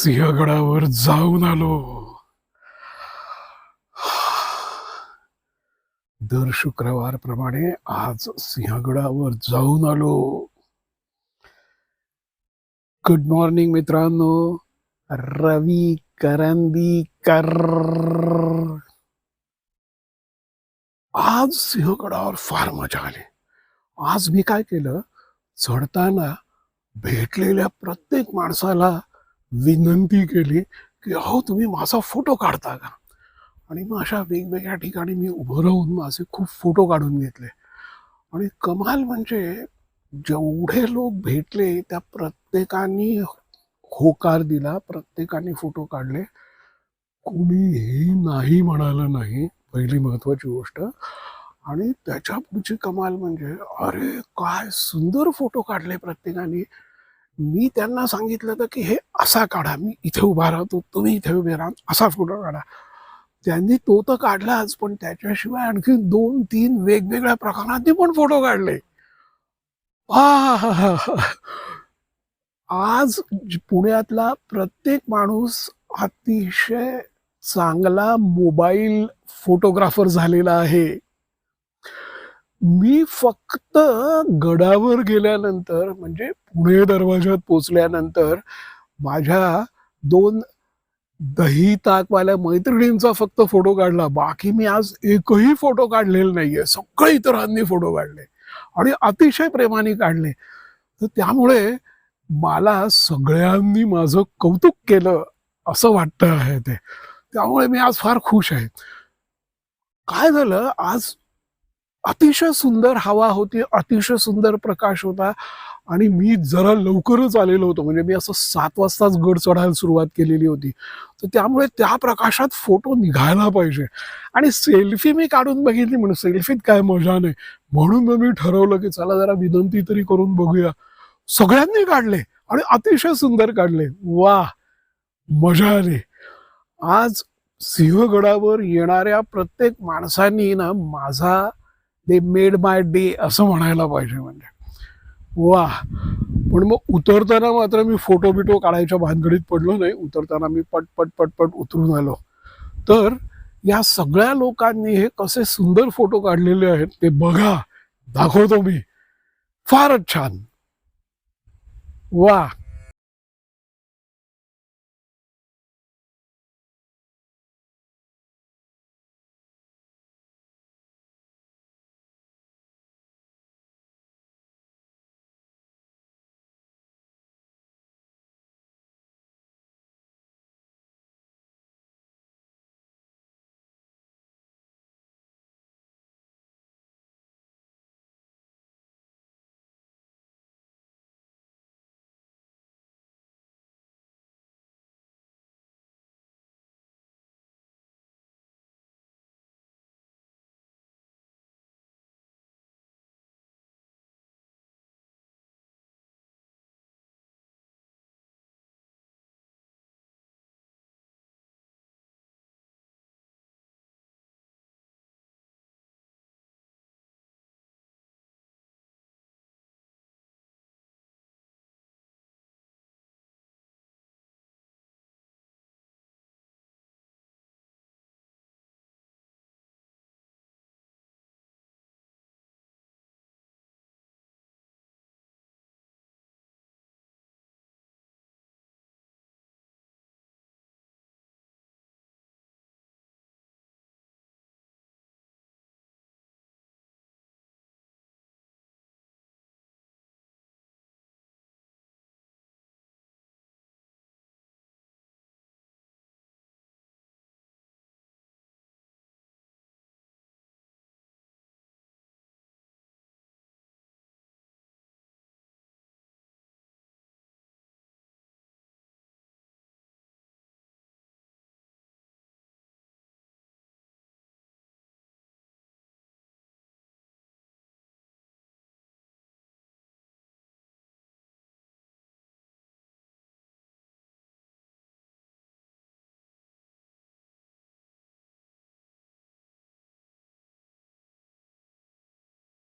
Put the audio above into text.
सिंहगडावर जाऊन आलो. दर शुक्रवार प्रमाणे आज सिंहगडावर जाऊन आलो. गुड मॉर्निंग मित्रांनो. रवी करंदीकर आज सिंहगडावर फार मजा आली. आज मी काय केलं? चढताना भेटलेल्या प्रत्येक माणसाला विनंती केली की अहो तुम्ही माझा फोटो काढता का? आणि मग अशा वेगवेगळ्या ठिकाणी मी उभं राहून माझे खूप फोटो काढून घेतले. आणि कमाल म्हणजे जेवढे लोक भेटले त्या प्रत्येकाने होकार दिला प्रत्येकाने फोटो काढले. कोणीही नाही म्हणालं नाही पहिली महत्वाची गोष्ट. आणि त्याच्या पुढची कमाल म्हणजे अरे काय सुंदर फोटो काढले प्रत्येकाने. मी त्यांना सांगितलं होतं की हे असा काढा मी इथे उभा राहतो तुम्ही इथे उभे राहा असा फोटो काढा. त्यांनी तो तर काढलाच पण त्याच्याशिवाय आणखी दोन तीन वेगवेगळ्या प्रकारांनी पण फोटो काढले. आज पुण्यातला प्रत्येक माणूस अतिशय चांगला मोबाईल फोटोग्राफर झालेला आहे. मी फक्त गडावर गेल्यानंतर म्हणजे पुणे दरवाज्यात पोचल्यानंतर माझ्या दोन दही ताकवाल्या मैत्रिणींचा फक्त फोटो काढला. बाकी मी आज एकही फोटो काढलेला नाहीये. सगळे इतरांनी फोटो काढले आणि अतिशय प्रेमाने काढले. तर त्यामुळे मला सगळ्यांनी माझं कौतुक केलं असं वाटतं आहे ते. त्यामुळे मी आज फार खुश आहे. काय झालं? आज अतिशय सुंदर हवा होती अतिशय सुंदर प्रकाश होता. आणि मी जरा लवकरच आलेलो होतो. म्हणजे मी असं सात वाजताच गड चढायला सुरुवात केलेली होती. तर त्यामुळे त्या प्रकाशात फोटो निघायला पाहिजे. आणि सेल्फी मी काढून बघितली म्हणून सेल्फीत काय मजा नाही. म्हणून मग मी ठरवलं की चला जरा विनंती तरी करून बघूया. सगळ्यांनी काढले आणि अतिशय सुंदर काढले. वा मजा आली. आज सिंहगडावर येणाऱ्या प्रत्येक माणसांनी ना माझा दे मेड माय डे असं म्हणायला पाहिजे म्हणजे. वा पण मग उतरताना मात्र मी फोटो बिटो काढायच्या भानगडीत पडलो नाही. उतरताना मी पट पट उतरून आलो तर या सगळ्या लोकांनी हे कसे सुंदर फोटो काढलेले आहेत ते बघा. दाखवतो मी. फारच छान. वा